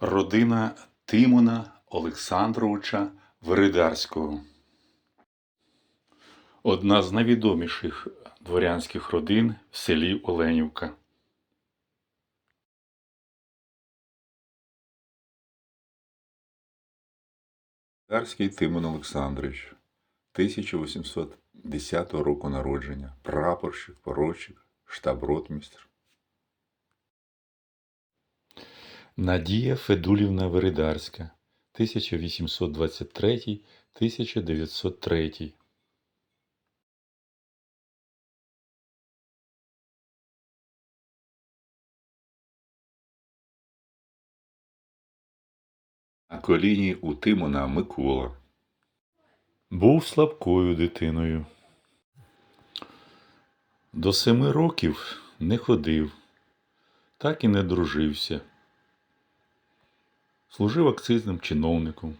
Родина Тимона Олександровича Веридарського. Одна з найвідоміших дворянських родин в селі Оленівка. Дарський Тимон Олександрович, 1810 року народження, прапорщик, поручик, штаб-ротмістр. Надія Федулівна Веридарська 1823-1903. На коліні у Тимона Микола. Був слабкою дитиною. До семи років не ходив, так і не дружився. Служив акцизним чиновником,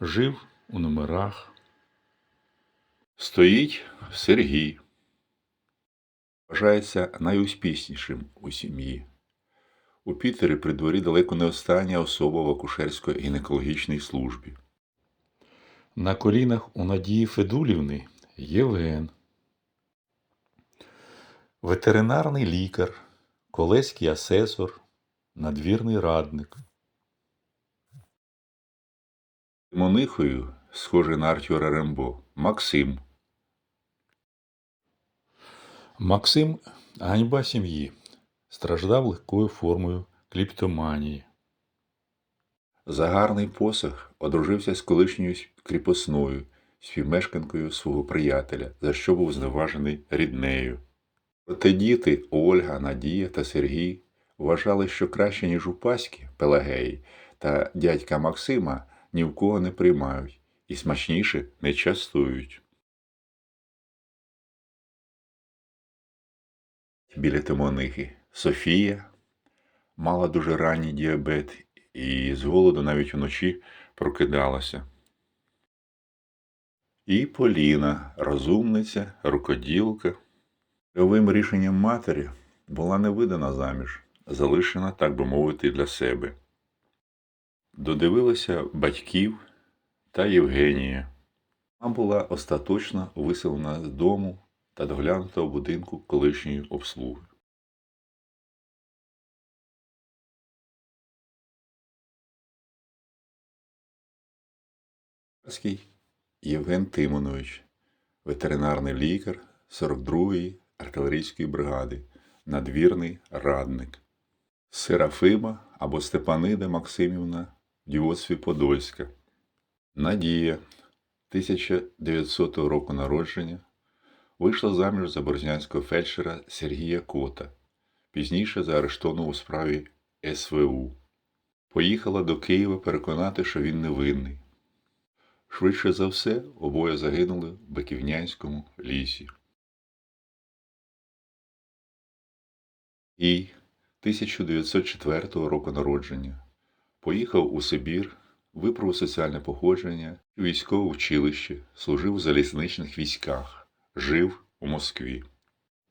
жив у номерах. Стоїть Сергій. Вважається найуспішнішим у сім'ї. У Пітері при дворі далеко не остання особа в акушерсько-гінекологічній службі. На колінах у Надії Федулівни Євген. Ветеринарний лікар, колеський асесор, надвірний радник. Монихою, схожий на Артюра Рембо, Максим. Максим ганьба сім'ї. Страждав легкою формою кліптоманії. За гарний посаг одружився з колишньою кріпосною, співмешканкою свого приятеля, за що був зневажений ріднею. Проте діти Ольга, Надія та Сергій вважали, що краще, ніж у Паськи, Пелагеї та дядька Максима ні в кого не приймають і смачніше не частують. Біля Тимонихи Софія мала дуже ранній діабет і з голоду навіть уночі прокидалася. І Поліна, розумниця, рукоділка. Новим рішенням матері була не видана заміж, залишена, так би мовити, для себе. Додивилася батьків та Євгенія. Вона була остаточно виселена з дому та доглянута в будинку колишньої обслуги. Євген Тимонович, ветеринарний лікар 42-ї артилерійської бригади, надвірний радник. Серафима або Степанида Максимівна дівоцтві Подольська. Надія 1900 року народження вийшла заміж за борзнянського фельдшера Сергія Кота, пізніше заарештованого у справі СВУ. Поїхала до Києва переконати, що він невинний. Швидше за все, обоє загинули в Биківнянському лісі. І 1904 року народження поїхав у Сибір, виправив соціальне походження, військове училище, служив у залізничних військах, жив у Москві.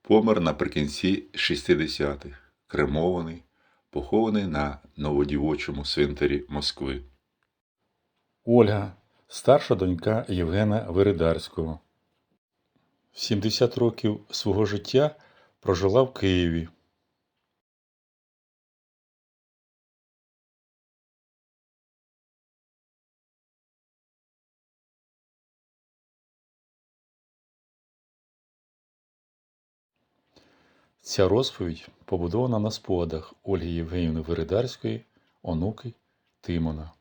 Помер наприкінці 60-х, кремований, похований на новодівочому цвинтарі Москви. Ольга, старша донька Євгена Веридарського. В 70 років свого життя прожила в Києві. Ця розповідь побудована на спогадах Ольги Євгенівни Веридарської, онуки Тимона.